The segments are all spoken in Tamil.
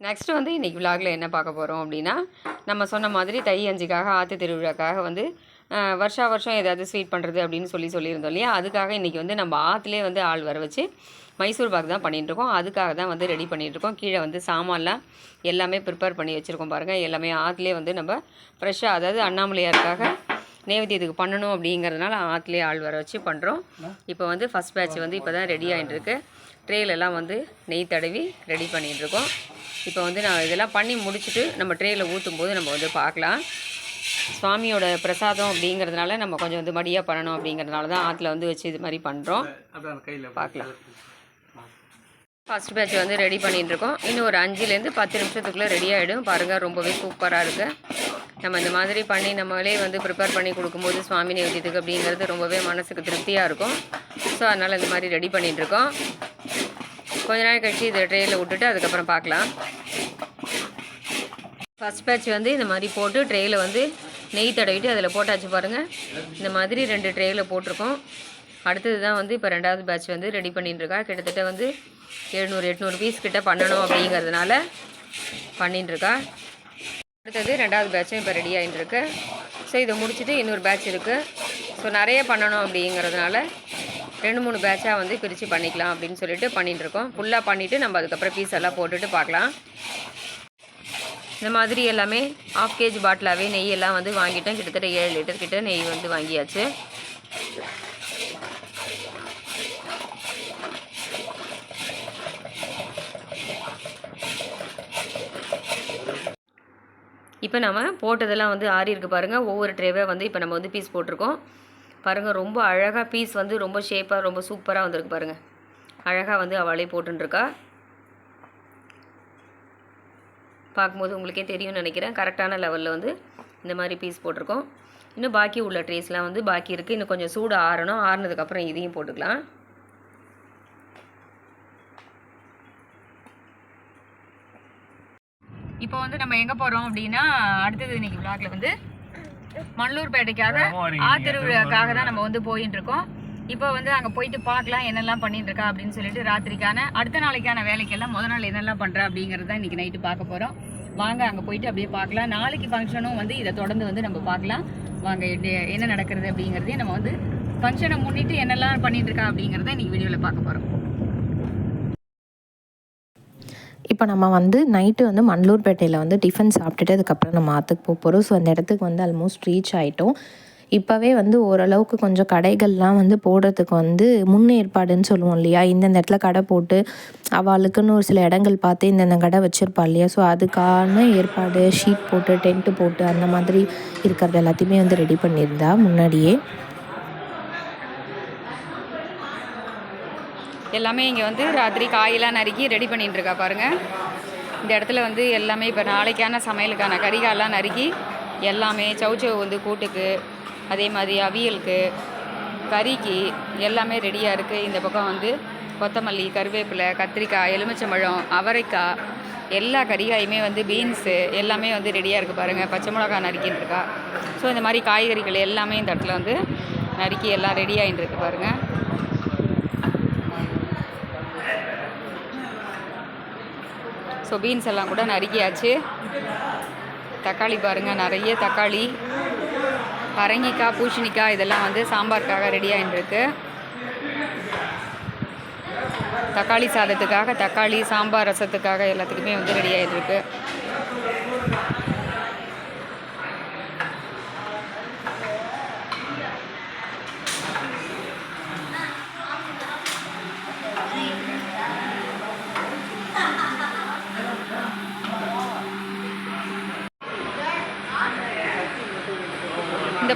நெக்ஸ்ட்டு வந்து இன்றைக்கி விலாகில் என்ன பார்க்க போகிறோம் அப்படின்னா நம்ம சொன்ன மாதிரி தை அஞ்சுக்காக ஆற்று திருவிழாக்காக வந்து வருஷா வருஷம் ஏதாவது ஸ்வீட் பண்ணுறது அப்படின்னு சொல்லி சொல்லியிருந்தோம் இல்லையா? அதுக்காக இன்றைக்கி வந்து நம்ம ஆற்றுலேயே வந்து ஆள் வர வச்சு மைசூர் பாக் தான் பண்ணிகிட்ருக்கோம் அதுக்காக தான் வந்து ரெடி பண்ணிகிட்ருக்கோம் கீழே வந்து சாமான்லாம் எல்லாமே ப்ரிப்பேர் பண்ணி வச்சுருக்கோம் பாருங்கள் எல்லாமே ஆற்றுலேயே வந்து நம்ம ஃப்ரெஷ்ஷாக அதாவது அண்ணாமலையாருக்காக நேவேத்தியத்துக்கு பண்ணணும் அப்படிங்கிறதுனால ஆற்றுலேயே ஆள் வர வச்சு பண்ணுறோம் இப்போ வந்து ஃபஸ்ட் பேட்ச் வந்து இப்போ தான் ரெடி ஆகிட்டுருக்கு ட்ரேலெல்லாம் வந்து நெய் தடவி ரெடி பண்ணிகிட்ருக்கோம் இருக்கோம். இப்போ வந்து நான் இதெல்லாம் பண்ணி முடிச்சுட்டு நம்ம ட்ரேயில் ஊற்றும் போது நம்ம வந்து பார்க்கலாம். சுவாமியோட பிரசாதம் அப்படிங்கிறதுனால நம்ம கொஞ்சம் வந்து மடியாக பண்ணணும் அப்படிங்கிறதுனால தான் ஆற்றுல வந்து வச்சு இது மாதிரி பண்ணுறோம் பார்க்கலாம். ஃபஸ்ட் பேட்ச் வந்து ரெடி பண்ணிட்டு இருக்கோம். இன்னும் ஒரு அஞ்சுலேருந்து பத்து நிமிஷத்துக்குள்ளே ரெடி ஆகிடும் பாருங்கள் ரொம்பவே சூப்பராக இருக்குது நம்ம இந்த மாதிரி பண்ணி நம்மளே வந்து ப்ரிப்பேர் பண்ணி கொடுக்கும்போது சுவாமி நேவேத்தியத்துக்கு அப்படிங்கிறது ரொம்பவே மனசுக்கு திருப்தியாக இருக்கும். ஸோ அதனால் இந்த மாதிரி ரெடி பண்ணிட்டு இருக்கோம். கொஞ்ச நாள் கழிச்சு இதை ட்ரேயில் விட்டுட்டு அதுக்கப்புறம் பார்க்கலாம். ஃபஸ்ட் பேட்ச் வந்து இந்த மாதிரி போட்டு ட்ரேயில் வந்து நெய் தடவிட்டு அதில் போட்டாச்சு பாருங்கள் இந்த மாதிரி ரெண்டு ட்ரேயில் போட்டிருக்கோம். அடுத்தது தான் வந்து இப்போ ரெண்டாவது பேட்ச் வந்து ரெடி பண்ணிட்டு இருக்கா. கிட்டத்தட்ட வந்து எழுநூறு எட்நூறு பீஸ் கிட்ட பண்ணணும் அப்படிங்கிறதுனால பண்ணிட்டுருக்கா அடுத்தது ரெண்டாவது பேட்சும் இப்போ ரெடி ஆகிட்டுருக்கு ஸோ இதை முடிச்சுட்டு இன்னொரு பேட்ச் இருக்குது ஸோ நிறைய பண்ணணும் அப்படிங்கிறதுனால ரெண்டு மூணு பேட்சாக வந்து பிரித்து பண்ணிக்கலாம் அப்படின்னு சொல்லிட்டு பண்ணிட்டுருக்கோம். ஃபுல்லாக பண்ணிவிட்டு நம்ம அதுக்கப்புறம் பீஸ் எல்லாம் போட்டுட்டு பார்க்கலாம். இந்த மாதிரி எல்லாமே ஆஃப் கேஜி பாட்டிலாகவே நெய் எல்லாம் வந்து வாங்கிட்டேன். கிட்டத்தட்ட ஏழு லிட்டர் கிட்ட நெய் வந்து வாங்கியாச்சு. இப்போ நம்ம போட்டதெல்லாம் வந்து ஆறி இருக்கு பாருங்கள் ஒவ்வொரு ட்ரேவாக வந்து இப்போ நம்ம வந்து பீஸ் போட்டிருக்கோம். பாருங்கள் ரொம்ப அழகாக பீஸ் வந்து ரொம்ப ஷேப்பாக ரொம்ப சூப்பராக வந்திருக்கு பாருங்கள் அழகாக வந்து அவளே போட்டுருக்கா பார்க்கும்போது உங்களுக்கே தெரியும்னு நினைக்கிறேன். கரெக்டான லெவலில் வந்து இந்த மாதிரி பீஸ் போட்டிருக்கோம். இன்னும் பாக்கி உள்ள ட்ரேஸ்லாம் வந்து பாக்கி இருக்குது இன்னும் கொஞ்சம் சூடு ஆறணும். ஆறுனதுக்கப்புறம் இதையும் போட்டுக்கலாம். இப்போ வந்து நம்ம எங்கே போகிறோம் அப்படின்னா அடுத்தது இன்னைக்கு விளாக்ல வந்து மல்லூர்பேட்டைக்காக ஆத்திருவிழாக்காக தான் நம்ம வந்து போயிட்டு இருக்கோம் இப்போ வந்து அங்கே போயிட்டு பார்க்கலாம் என்னெல்லாம் பண்ணிட்டு இருக்கா அப்படின்னு சொல்லிட்டு ராத்திரிக்கான அடுத்த நாளைக்கான வேலைக்கெல்லாம் முத நாள் என்னெல்லாம் பண்ணுறா அப்படிங்கிறது தான் இன்னைக்கு நைட்டு பார்க்க போகிறோம் வாங்க அங்கே போயிட்டு அப்படியே பார்க்கலாம். நாளைக்கு ஃபங்க்ஷனும் வந்து இதை தொடர்ந்து வந்து நம்ம பார்க்கலாம். வாங்க என்ன நடக்கிறது அப்படிங்கிறதையும் நம்ம வந்து ஃபங்க்ஷனை முன்னிட்டு என்னெல்லாம் பண்ணிட்டு இருக்கா அப்படிங்கிறத இன்னைக்கு வீடியோவில் பார்க்க போகிறோம் இப்போ நம்ம வந்து நைட்டு வந்து மண்டலூர்பேட்டையில் வந்து டிஃபன் சாப்பிட்டுட்டு அதுக்கப்புறம் நம்ம ஆற்றுக்கு போக போகிறோம் ஸோ அந்த இடத்துக்கு வந்து ஆல்மோஸ்ட் ரீச் ஆகிட்டோம் இப்போவே வந்து ஓரளவுக்கு கொஞ்சம் கடைகள்லாம் வந்து போடுறதுக்கு வந்து முன்னேற்பாடுன்னு சொல்லுவோம் இல்லையா? இந்தந்த இடத்துல கடை போட்டு அவளுக்குன்னு ஒரு சில இடங்கள் பார்த்து இந்தந்த கடை வச்சுருப்பா இல்லையா? ஸோ அதுக்கான ஏற்பாடு ஷீட் போட்டு டென்ட்டு போட்டு அந்த மாதிரி இருக்கிறது எல்லாத்தையுமே வந்து ரெடி பண்ணியிருந்தா முன்னாடியே. எல்லாமே இங்கே வந்து ராத்திரி காயெல்லாம் நறுக்கி ரெடி பண்ணிட்டுருக்கா பாருங்கள் இந்த இடத்துல வந்து எல்லாமே இப்போ நாளைக்கான சமையலுக்கான கறிகாலாம் நறுக்கி எல்லாமே சவுச்சவு வந்து கூட்டுக்கு அதே மாதிரி அவியலுக்கு கறிக்கு எல்லாமே ரெடியாக இருக்குது இந்த பக்கம் வந்து கொத்தமல்லி கருவேப்பிலை கத்திரிக்காய் எலுமிச்சம்பழம் அவரைக்காய் எல்லா கறிகாயுமே வந்து பீன்ஸு எல்லாமே வந்து ரெடியாக இருக்குது பாருங்கள் பச்சை மிளகா நறுக்கின்னு இருக்கா ஸோ இந்த மாதிரி காய்கறிகள் எல்லாமே இந்த இடத்துல வந்து நறுக்கி எல்லாம் ரெடி ஆகிட்டு இருக்கு பாருங்கள் ஸோ பீன்ஸ் எல்லாம் கூட நறுக்கியாச்சு. தக்காளி பாருங்கள் நிறைய தக்காளி. பரங்கிக்காய் பூசணிக்காய் இதெல்லாம் வந்து சாம்பாருக்காக ரெடியாகிட்டுருக்கு தக்காளி சாதத்துக்காக தக்காளி சாம்பார் ரசத்துக்காக எல்லாத்துக்குமே வந்து ரெடி ஆகிட்டுருக்கு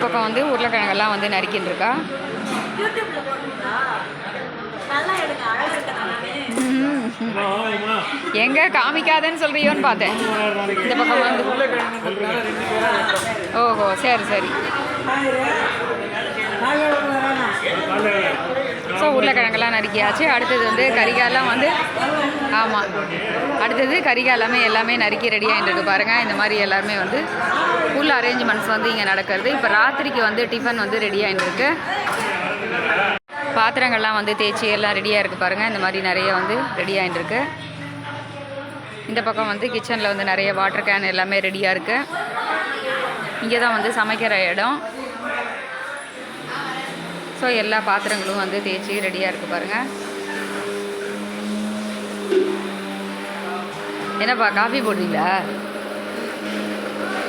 பக்கம் வந்து உருளைக்கிழங்கெல்லாம் வந்து நறுக்கின்னு இருக்கா எங்க காமிக்காதன்னு சொல்றியோன்னு பார்த்தேன். இந்த பக்கம் வந்து. ஓஹோ சரி சரி. ஸோ உருளைக்கிழங்கெல்லாம் நறுக்கியாச்சு. அடுத்தது வந்து கறிகாலாம் வந்து ஆமாம் அடுத்தது கறிகாய் எல்லாமே நறுக்கி ரெடி ஆகிட்டு பாருங்கள் இந்த மாதிரி எல்லாருமே வந்து ஃபுல் அரேஞ்ச்மெண்ட்ஸ் வந்து இங்கே நடக்கிறது. இப்போ ராத்திரிக்கு வந்து டிஃபன் வந்து ரெடி ஆகிட்டுருக்கு பாத்திரங்கள்லாம் வந்து தேய்ச்சி எல்லாம் ரெடியாக இருக்குது பாருங்கள் இந்த மாதிரி நிறைய வந்து ரெடி ஆகிட்டுருக்கு இந்த பக்கம் வந்து கிச்சனில் வந்து நிறைய வாட்டர் கேன் எல்லாமே ரெடியாக இருக்குது இங்கே தான் வந்து சமைக்கிற இடம். ஸோ எல்லா பாத்திரங்களும் வந்து தேய்ச்சி ரெடியாக இருக்குது பாருங்கள் என்னப்பா காஃபி போடுறீங்களா?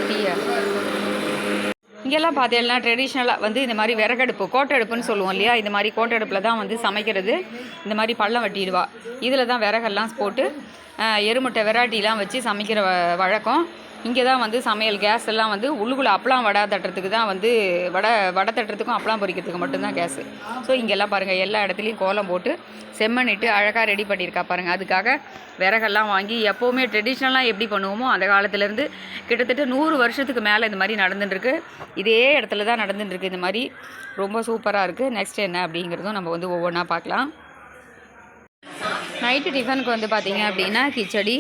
டீயா? இங்கெல்லாம் பார்த்தீங்கன்னா ட்ரெடிஷ்னலாக வந்து இந்த மாதிரி விறகடுப்பு கோட்டடுப்புன்னு சொல்லுவோம் இல்லையா? இந்த மாதிரி கோட்டடுப்பில் தான் வந்து சமைக்கிறது. இந்த மாதிரி பள்ளம் வட்டிடுவா. இதில் தான் விறகெல்லாம் போட்டு எருமுட்டை வெராட்டிலாம் வச்சு சமைக்கிற வ- வழக்கம். இங்கே தான் வந்து சமையல் கேஸ் எல்லாம் வந்து உள்ளுக்குள்ளே அப்பளம் வடை தட்டுறதுக்கு தான் வந்து வடை வடை தட்டுறதுக்கும் அப்பளம் பொரிக்கிறதுக்கு மட்டும்தான் கேஸு ஸோ இங்கெல்லாம் பாருங்கள் எல்லா இடத்துலையும் கோலம் போட்டு செம்மண்ணிட்டு அழகாக ரெடி பண்ணியிருக்கா பாருங்கள் அதுக்காக விறகெல்லாம் வாங்கி எப்போவுமே ட்ரெடிஷ்னலாக எப்படி பண்ணுவோமோ அந்த காலத்துலேருந்து கிட்டத்தட்ட நூறு வருஷத்துக்கு மேலே இந்த மாதிரி நடந்துட்டுருக்கு. இதே இடத்துல தான் நடந்துட்டுருக்கு. இந்த மாதிரி ரொம்ப சூப்பராக இருக்குது நெக்ஸ்ட் என்ன அப்படிங்கிறதும் நம்ம வந்து ஒவ்வொன்றா பார்க்கலாம். நைட்டு டிஃபனுக்கு வந்து பார்த்தீங்க அப்படின்னா கிச்சடி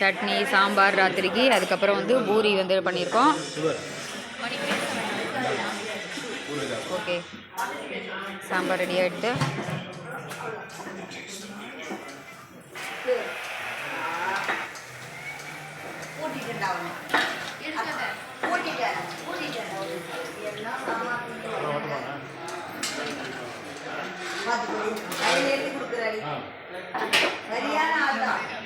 சட்னி சாம்பார் ராத்திரிக்கு. அதுக்கப்புறம் வந்து பூரி வந்து பண்ணியிருக்கோம். ஓகே. சாம்பார் ரெடி ஆகிடுது ஆட்டுத்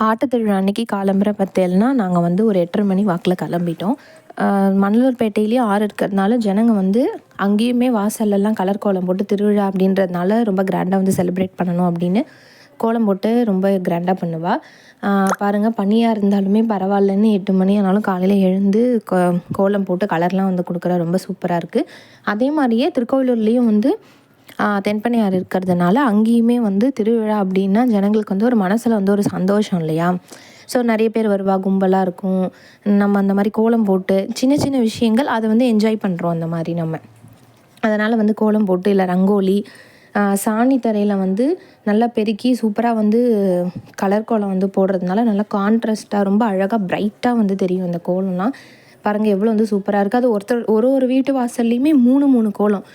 ஆட்டத்திருவிழா அன்னைக்கு காலம்பரை பார்த்தேன்னா நாங்கள் வந்து ஒரு எட்டரை மணி வாக்கில் கிளம்பிட்டோம். ஆஹ் மணலூர்பேட்டையிலேயே ஆறு இருக்கிறதுனால ஜனங்க வந்து அங்கேயுமே வாசல்லலாம் கலர் கோலம் போட்டு திருவிழா அப்படின்றதுனால ரொம்ப கிராண்டாக வந்து செலிப்ரேட் பண்ணணும் அப்படின்னு கோலம் போட்டு ரொம்ப கிராண்டாக பண்ணுவாள் பாருங்கள் பனியாக இருந்தாலுமே பரவாயில்லன்னு எட்டு மணி ஆனாலும் காலையில் எழுந்து கோ கோலம் போட்டு கலர்லாம் வந்து கொடுக்குற ரொம்ப சூப்பராக இருக்குது அதே மாதிரியே திருக்கோவிலூர்லேயும் வந்து ஆஹ் இருக்கிறதுனால அங்கேயுமே வந்து திருவிழா அப்படின்னா ஜனங்களுக்கு வந்து ஒரு மனசில் வந்து ஒரு சந்தோஷம் இல்லையா? ஸோ நிறைய பேர் வருவா கும்பலாக இருக்கும். நம்ம அந்த மாதிரி கோலம் போட்டு சின்ன சின்ன விஷயங்கள் அதை வந்து என்ஜாய் பண்ணுறோம் அந்த மாதிரி நம்ம. அதனால் வந்து கோலம் போட்டு இல்லை ரங்கோலி சாணி தரையில் வந்து நல்லா பெருக்கி சூப்பராக வந்து கலர் கோலம் வந்து போடுறதுனால நல்லா கான்ட்ராஸ்ட்டாக ரொம்ப அழகாக பிரைட்டாக வந்து தெரியும் அந்த கோலம்லாம். பாருங்கள் எவ்வளோ வந்து சூப்பராக இருக்குது அது ஒருத்தர் ஒரு ஒரு வீட்டு வாசல்லையுமே மூணு மூணு கோலம்.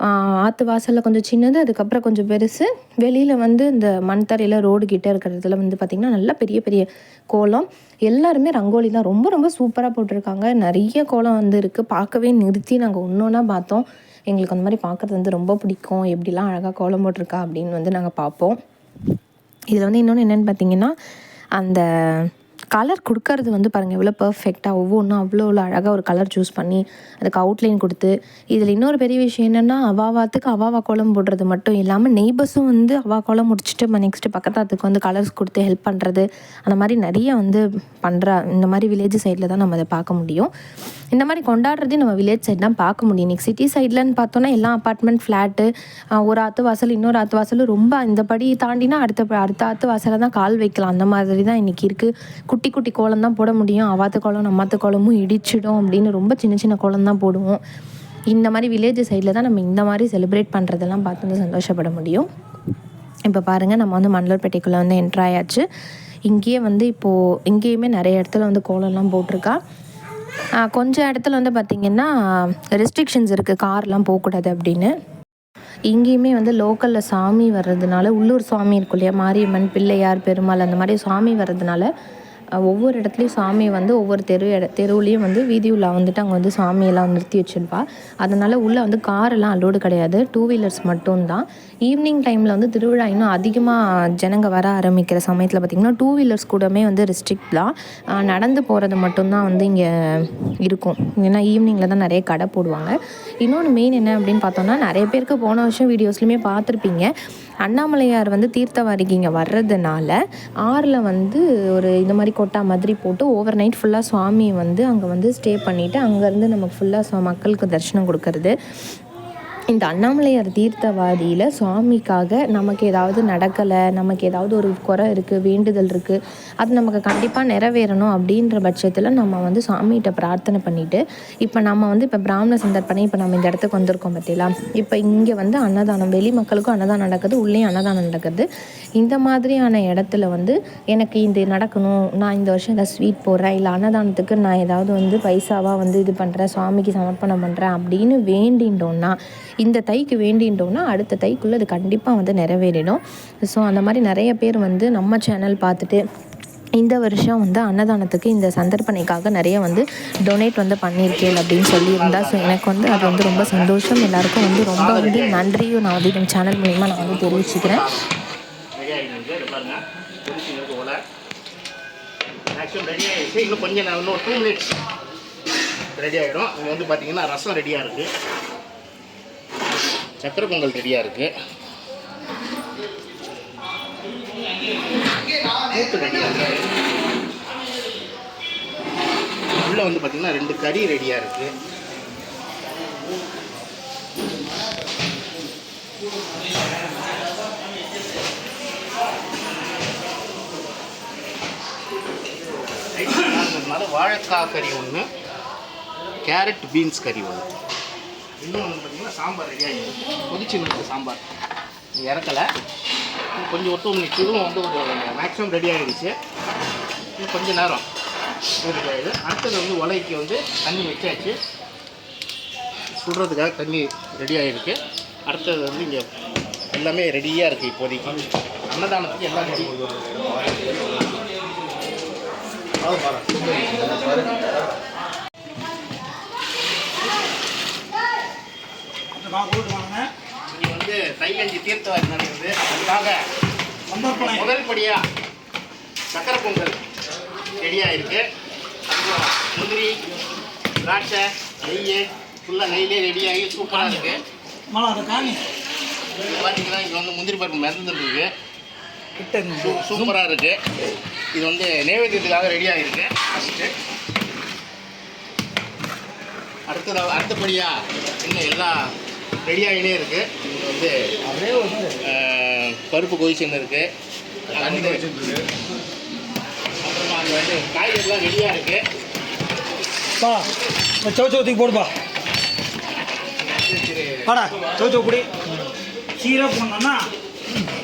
ஆற்று வாசலில் கொஞ்சம் சின்னது அதுக்கப்புறம் கொஞ்சம் பெருசு. வெளியில் வந்து இந்த மண் தரையில் ரோடு கிட்ட இருக்கிறதுல வந்து பார்த்திங்கன்னா நல்லா பெரிய பெரிய கோலம். எல்லாருமே ரங்கோலி தான். ரொம்ப ரொம்ப சூப்பராக போட்டிருக்காங்க. நிறைய கோலம் வந்து இருக்குது பார்க்கவே நிறுத்தி நாங்கள் ஒன்று ஒன்றா பார்த்தோம். எங்களுக்கு அந்த மாதிரி பார்க்குறது வந்து ரொம்ப பிடிக்கும். எப்படிலாம் அழகாக கோலம் போட்டிருக்கா அப்படின்னு வந்து நாங்கள் பார்ப்போம். இதில் வந்து இன்னொன்று என்னென்னு பார்த்தீங்கன்னா அந்த கலர் கொடுக்கறது வந்து பாருங்கள் எவ்வளோ பர்ஃபெக்டாக ஒவ்வொன்றும் அவ்வளோ அவ்வளோ அழகாக ஒரு கலர் சூஸ் பண்ணி அதுக்கு அவுட்லைன் கொடுத்து இதில் இன்னொரு பெரிய விஷயம் என்னென்னா அவாவாத்துக்கு அவாவா கோலம் போடுறது மட்டும் இல்லாமல் நெய்பர்ஸும் வந்து அவா கோலம் முடிச்சுட்டு நெக்ஸ்ட்டு பக்கத்தாத்துக்கு வந்து கலர்ஸ் கொடுத்து ஹெல்ப் பண்ணுறது அந்த மாதிரி நிறைய வந்து பண்ணுறா இந்த மாதிரி வில்லேஜ் சைடில் தான் நம்ம அதை பார்க்க முடியும். இந்த மாதிரி கொண்டாடுறதே நம்ம வில்லேஜ் சைடு தான் பார்க்க முடியும். இன்றைக்கி சிட்டி சைட்லன்னு பார்த்தோன்னா எல்லா அப்பார்ட்மெண்ட் ஃப்ளாட்டு ஒரு ஆற்று வாசல் இன்னொரு ஆற்று வாசல் ரொம்ப இந்த படி தாண்டினா அடுத்த ப- அடுத்த ஆற்று வாசலில் தான் கால் வைக்கலாம். அந்த மாதிரி தான் இன்றைக்கி இருக்குது குட்டி குட்டி கோலம் தான் போட முடியும். அவாத்து கோலம் நம்மாத்து கோலமும் இடிச்சிடும் அப்படின்னு ரொம்ப சின்ன சின்ன கோலம் தான் போடுவோம். இந்த மாதிரி வில்லேஜ் சைடில் தான் நம்ம இந்த மாதிரி செலிப்ரேட் பண்ணுறதெல்லாம் பார்த்து வந்து சந்தோஷப்பட முடியும். இப்போ பாருங்கள் நம்ம வந்து மண்டலப்பேட்டைக்குள்ளே வந்து என்ட்ரு ஆயாச்சு. இங்கேயே வந்து இப்போது இங்கேயுமே நிறைய இடத்துல வந்து கோலம்லாம் போட்டிருக்கா. கொஞ்சம் இடத்துல வந்து பார்த்திங்கன்னா ரெஸ்ட்ரிக்ஷன்ஸ் இருக்குது கார்லாம் போகக்கூடாது அப்படின்னு. இங்கேயுமே வந்து லோக்கலில் சாமி வர்றதுனால உள்ளூர் சாமி இருக்கும் இல்லையா? மாரியம்மன் பிள்ளையார் பெருமாள் அந்த மாதிரி சாமி வர்றதுனால ஒவ்வொரு இடத்துலையும் சாமி வந்து ஒவ்வொரு தெரு இட தெருவுலேயும் வந்து வீதி உலா வந்துட்டு அங்கே வந்து சாமியெல்லாம் நிறுத்தி வச்சிருப்பா அதனால் உள்ளே வந்து காரெல்லாம் அலோடு கிடையாது. டூ வீலர்ஸ் மட்டும்தான். ஈவினிங் டைமில் வந்து திருவிழா இன்னும் அதிகமாக ஜனங்க வர ஆரம்பிக்கிற சமயத்தில் பார்த்திங்கன்னா டூ வீலர்ஸ் கூடமே வந்து ரெஸ்ட்ரிக்ட் தான். நடந்து போகிறது மட்டும்தான் வந்து இங்கே இருக்கும். ஏன்னா ஈவினிங்கில் தான் நிறைய கடை போடுவாங்க. இன்னொன்று மெயின் என்ன அப்படின்னு பார்த்தோம்னா நிறைய பேருக்கு போன வருஷம் வீடியோஸ்லையுமே பார்த்துருப்பீங்க. அண்ணாமலையார் வந்து தீர்த்தவாரிக்கு இங்கே வர்றதுனால ஆறில் வந்து ஒரு இந்த மாதிரி கொட்டா மாதிரி போட்டு ஓவர் நைட் ஃபுல்லாக சுவாமியை வந்து அங்கே வந்து ஸ்டே பண்ணிவிட்டு அங்கேருந்து நமக்கு ஃபுல்லாக மக்களுக்கு தரிசனம் கொடுக்கறது. இந்த அண்ணாமலையார் தீர்த்தவாதியில் சுவாமிக்காக நமக்கு ஏதாவது நடக்கலை நமக்கு ஏதாவது ஒரு குறை இருக்குது வேண்டுதல் இருக்குது அது நமக்கு கண்டிப்பாக நிறைவேறணும் அப்படின்ற பட்சத்தில் நம்ம வந்து சாமிகிட்ட பிரார்த்தனை பண்ணிவிட்டு இப்போ நம்ம வந்து இப்போ பிராமண சந்தர்ப்பணை இப்போ நம்ம இந்த இடத்துக்கு வந்திருக்கோம் பார்த்தீங்களா இப்போ இங்கே வந்து அன்னதானம் வெளி மக்களுக்கும் அன்னதானம் நடக்குது உள்ளேயும் அன்னதானம் நடக்குது. இந்த மாதிரியான இடத்துல வந்து எனக்கு இது நடக்கணும் நான் இந்த வருஷம் ஏதாவது ஸ்வீட் போடுறேன் இல்லை அன்னதானத்துக்கு நான் ஏதாவது வந்து பைசாவாக வந்து இது பண்ணுறேன் சுவாமிக்கு சமர்ப்பணம் பண்ணுறேன் அப்படின்னு வேண்டின்றோன்னா இந்த தைக்கு வேண்டின்றோன்னா அடுத்த தைக்குள்ளே அது கண்டிப்பாக வந்து நிறைவேறிடும். ஸோ அந்த மாதிரி நிறைய பேர் வந்து நம்ம சேனல் பார்த்துட்டு இந்த வருஷம் வந்து அன்னதானத்துக்கு இந்த சந்தர்ப்பணைக்காக நிறைய வந்து டொனேட் வந்து பண்ணியிருக்கேன் அப்படின்னு சொல்லியிருந்தா ஸோ எனக்கு வந்து அது வந்து ரொம்ப சந்தோஷம். எல்லாருக்கும் வந்து ரொம்ப வந்து நன்றியும் நான் வந்து இந்த சேனல் மூலிமா நான் வந்து தெரிவிச்சுக்கிறேன். ரெடி ஆகிடுது இது பாருங்க கொதிச்சு இருக்கு ஓலை மேக்ஸிமம் ரெடி ஆகிடுச்சு இன்னும் கொஞ்சம் நான் இன்னும் டூ மினிட்ஸ் ரெடி ஆகிடும் இங்கே வந்து பார்த்தீங்கன்னா ரசம் ரெடியாக இருக்குது சக்கரை பொங்கல் ரெடியாக இருக்குது கூட்டு ரெடியாக இருக்குது உள்ளே வந்து பார்த்திங்கன்னா ரெண்டு கறி ரெடியாக இருக்குது அதனால் வாழைக்காய் கறி ஒன்று கேரட் பீன்ஸ் கறி ஒன்று இன்னொன்று பார்த்தீங்கன்னா சாம்பார் ரெடி ஆகிடுது கொதிச்சு நிறுத்த சாம்பார். இறக்கலை. கொஞ்சம் ஒத்து மினிட்ஸ் இதுவும் வந்து ஒரு மேக்ஸிமம் ரெடி ஆகிடுச்சு இன்னும் நேரம். இது ஆகிடுது அடுத்தது வந்து உலைக்கு வந்து தண்ணி வச்சாச்சு. சுடுறதுக்காக தண்ணி ரெடி ஆகிருக்கு அடுத்தது வந்து இங்கே எல்லாமே ரெடியாக இருக்குது இப்போதைக்கு. அன்னதானத்துக்கு எல்லாம் ரெடி இங்கே வந்து தைலஞ்சி தீர்த்தவாரி நடக்குது அதுக்காக முதல் படியாக சக்கரை பொங்கல் ரெடியாக இருக்கு அப்புறம் முந்திரி திராட்சை நெய் ஃபுல்லாக நெய்லே ரெடியாகி சூப்பராக இருக்குது பார்த்தீங்கன்னா இங்கே வந்து முந்திரி பருப்பு மிதந்துருக்கு கிட்ட சூப்பராக இருக்குது இது வந்து நைவேத்தியத்துக்காக ரெடியாக இருக்கு ஃபஸ்ட்டு அடுத்ததாக அடுத்தபடியாக இன்னும் எல்லாம் ரெடியாகினே இருக்குது இங்கே வந்து பருப்பு கொதிச்சுன்னு இருக்குது அப்புறமா அங்கே வந்து காய்கறிலாம் ரெடியாக இருக்குது பா இந்த சௌ சௌத்துக்கு போடுப்பா வாடா சௌ சௌ குடி சீராக போடணும்னா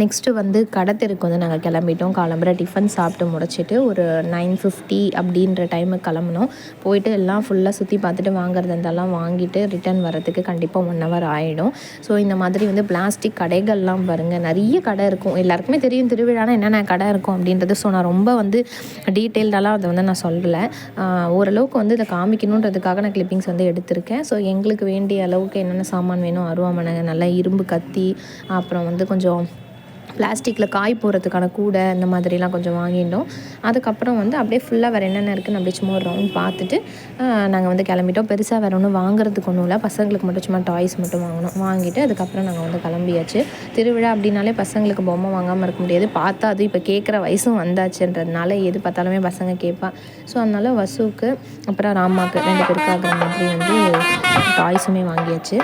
நெக்ஸ்ட்டு வந்து கடை தெருக்கு வந்து நாங்கள் கிளம்பிட்டோம். காலம்புற டிஃபன் சாப்பிட்டு முடிச்சிட்டு ஒரு நைன் ஃபிஃப்டி அப்படின்ற டைமுக்கு கிளம்புனோம். போயிட்டு எல்லாம் ஃபுல்லாக சுற்றி பார்த்துட்டு வாங்குறது இருந்தாலும் வாங்கிட்டு ரிட்டர்ன் வரதுக்கு கண்டிப்பாக ஒன் ஹவர் ஆகிடும் ஸோ இந்த மாதிரி வந்து பிளாஸ்டிக் கடைகள்லாம் பாருங்கள் நிறைய கடை இருக்கும். எல்லாருக்குமே தெரியும் திருவிழானா என்னென்ன கடை இருக்கும் அப்படின்றது. ஸோ நான் ரொம்ப வந்து டீட்டெயில்டெல்லாம் அதை வந்து நான் சொல்லலை. ஓரளவுக்கு வந்து இதை காமிக்கணுன்றதுக்காக நான் கிளிப்பிங்ஸ் வந்து எடுத்திருக்கேன். ஸோ எங்களுக்கு வேண்டிய அளவுக்கு என்னென்ன சாமான் வேணும் அருவாமனை நல்லா இரும்பு கத்தி அப்புறம் வந்து கொஞ்சம் பிளாஸ்டிக்கில் காய் போடுறதுக்கான கூடை இந்த மாதிரிலாம் கொஞ்சம் வாங்கிட்டோம் அதுக்கப்புறம் வந்து அப்படியே ஃபுல்லாக வேறு என்னென்ன இருக்குன்னு அப்படியே சும்மா ஒரு ரவுண்ட் பார்த்துட்டு நாங்கள் வந்து கிளம்பிட்டோம். பெருசாக வேறு ஒன்றும் வாங்குறதுக்கு ஒன்றும் இல்லை. பசங்களுக்கு மட்டும் சும்மா டாய்ஸ் மட்டும் வாங்கினோம் வாங்கிட்டு அதுக்கப்புறம் நாங்கள் வந்து கிளம்பியாச்சு. திருவிழா அப்படின்னாலே பசங்களுக்கு பொம்மை வாங்காமல் இருக்க முடியாது. பார்த்தா அது இப்போ கேட்குற வயசும் வந்தாச்சுன்றதுனால எது பார்த்தாலுமே பசங்க கேட்பா. ஸோ அதனால் வசுவுக்கு அப்புறம் ராமாக்கு ரெண்டு பேருக்கு ஆகிற மாதிரி வந்து டாய்ஸுமே வாங்கியாச்சு.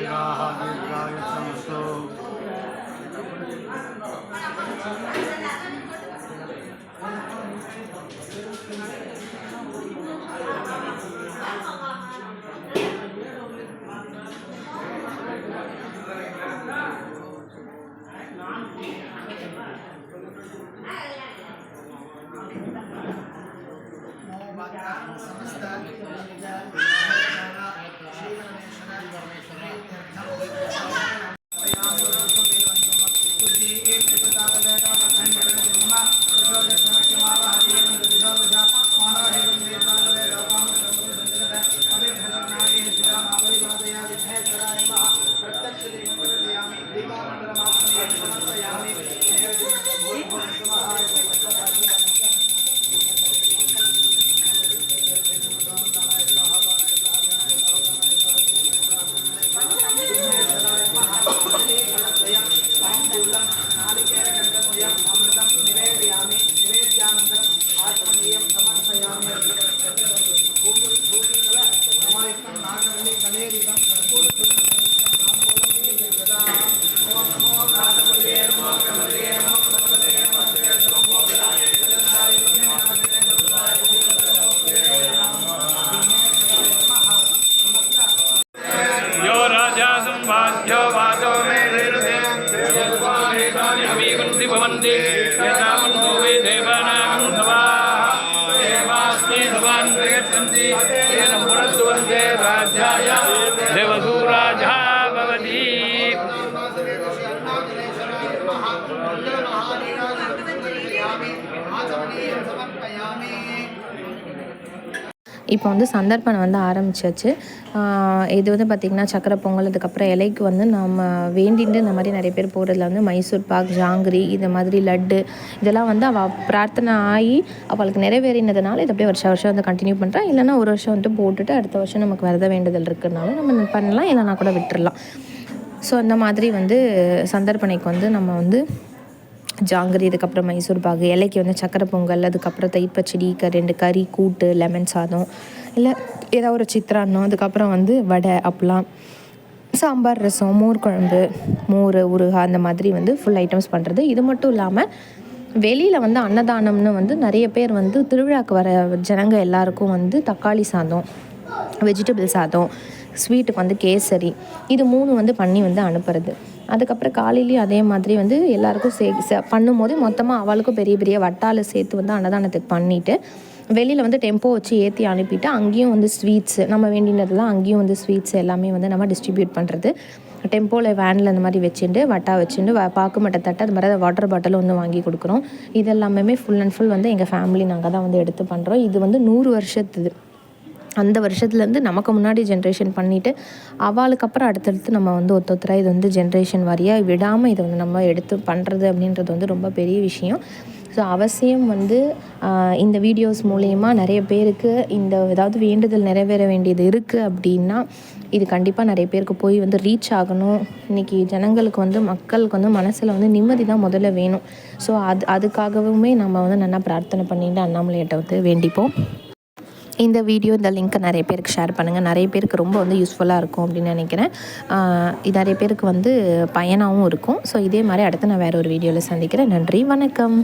विराहाभिप्राय समस्तो भगवान् प्रयच्छन्ति येन पुरस्वन्दे राजाय देवसूराजा भवति இப்போ வந்து சந்தர்ப்பணம் வந்து ஆரம்பிச்சாச்சு. இது வந்து பார்த்திங்கன்னா சக்கரை பொங்கல் அதுக்கப்புறம் இலைக்கு வந்து நம்ம வேண்டிட்டு இந்த மாதிரி நிறைய பேர் போகிறதுல வந்து மைசூர் பாக் ஜாங்கிரி இந்த மாதிரி லட்டு இதெல்லாம் வந்து அவள் பிரார்த்தனை ஆகி அவளுக்கு நிறைவேறினதுனால இதை அப்படியே வருஷம் வருஷம் வந்து கண்டினியூ பண்ணுறா இல்லைன்னா ஒரு வருஷம் வந்துட்டு போட்டுட்டு அடுத்த வருஷம் நமக்கு விரத வேண்டுதல் இருக்கிறதுனால நம்ம பண்ணலாம் இல்லைனா கூட விட்டுறலாம். ஸோ அந்த மாதிரி வந்து சந்தர்ப்பணைக்கு வந்து நம்ம வந்து ஜாங்கிரி இதுக்கப்புறம் மைசூர் பாகு இலைக்கு வந்து சக்கரை பொங்கல் அதுக்கப்புறம் தைப்பச்சடி க ரெண்டு கறி கூட்டு லெமன் சாதம் இல்லை ஏதாவது ஒரு சித்திரான்னம் அதுக்கப்புறம் வந்து வடை அப்பளம் சாம்பார் ரசம் மோர் குழம்பு மோர் ஊறுகாய் அந்த மாதிரி வந்து ஃபுல் ஐட்டம்ஸ் பண்ணுறது இது மட்டும் இல்லாமல் வெளியில் வந்து அன்னதானம்னு வந்து நிறைய பேர் வந்து திருவிழாக்கு வர ஜனங்க எல்லாருக்கும் வந்து தக்காளி சாதம் வெஜிடபிள் சாதம் ஸ்வீட்டுக்கு வந்து கேசரி இது மூணு வந்து பண்ணி வந்து அனுப்புறது. அதுக்கப்புறம் காலையிலேயும் அதே மாதிரி வந்து எல்லாருக்கும் சே சே- பண்ணும்போது மொத்தமாக அவளுக்கும் பெரிய பெரிய வட்டால சேர்த்து வந்து அன்னதானத்துக்கு பண்ணிவிட்டு வெளியில் வந்து டெம்போ வச்சு ஏற்றி அனுப்பிட்டு அங்கேயும் வந்து ஸ்வீட்ஸு நம்ம வேண்டினதெல்லாம் அங்கேயும் வந்து ஸ்வீட்ஸ் எல்லாமே வந்து நம்ம டிஸ்ட்ரிபியூட் பண்ணுறது டெம்போவில் வேனில் அந்த மாதிரி வச்சுட்டு வட்டா வச்சுட்டு வ பாக்கு மட்டை தட்டை அது மாதிரி வாட்டர் பாட்டில் வந்து வாங்கி கொடுக்குறோம். இது எல்லாமே ஃபுல் அண்ட் ஃபுல் வந்து எங்கள் ஃபேமிலி நாங்கள் தான் வந்து எடுத்து பண்ணுறோம் இது வந்து நூறு வருஷத்துது. அந்த வருஷத்துலேருந்து நமக்கு முன்னாடி ஜென்ரேஷன் பண்ணிவிட்டு அவளுக்கு அப்புறம் அடுத்தடுத்து நம்ம வந்து ஒருத்த ஒருத்தராக இது வந்து ஜென்ரேஷன் வாரியாக விடாமல் இதை வந்து நம்ம எடுத்து பண்ணுறது அப்படின்றது வந்து ரொம்ப பெரிய விஷயம். ஸோ அவசியம் வந்து இந்த வீடியோஸ் மூலயமா நிறைய பேருக்கு இந்த ஏதாவது வேண்டுதல் நிறைவேற வேண்டியது இருக்குது அப்படின்னா இது கண்டிப்பாக நிறைய பேருக்கு போய் வந்து ரீச் ஆகணும். இன்றைக்கி ஜனங்களுக்கு வந்து மக்களுக்கு வந்து மனசில் வந்து நிம்மதி தான் முதல்ல வேணும். ஸோ அது அதுக்காகவுமே நம்ம வந்து நல்லா பிரார்த்தனை பண்ணிட்டு அண்ணாமலையிட்ட வந்து வேண்டிப்போம். இந்த வீடியோ இந்த லிங்க்கை நிறைய பேருக்கு ஷேர் பண்ணுங்கள் நிறைய பேருக்கு ரொம்ப வந்து யூஸ்ஃபுல்லாக இருக்கும் அப்படின்னு நினைக்கிறேன். இது நிறைய பேருக்கு வந்து பயனாகவும் இருக்கும். ஸோ இதே மாதிரி அடுத்து நான் வேறு ஒரு வீடியோவில் சந்திக்கிறேன். நன்றி வணக்கம்.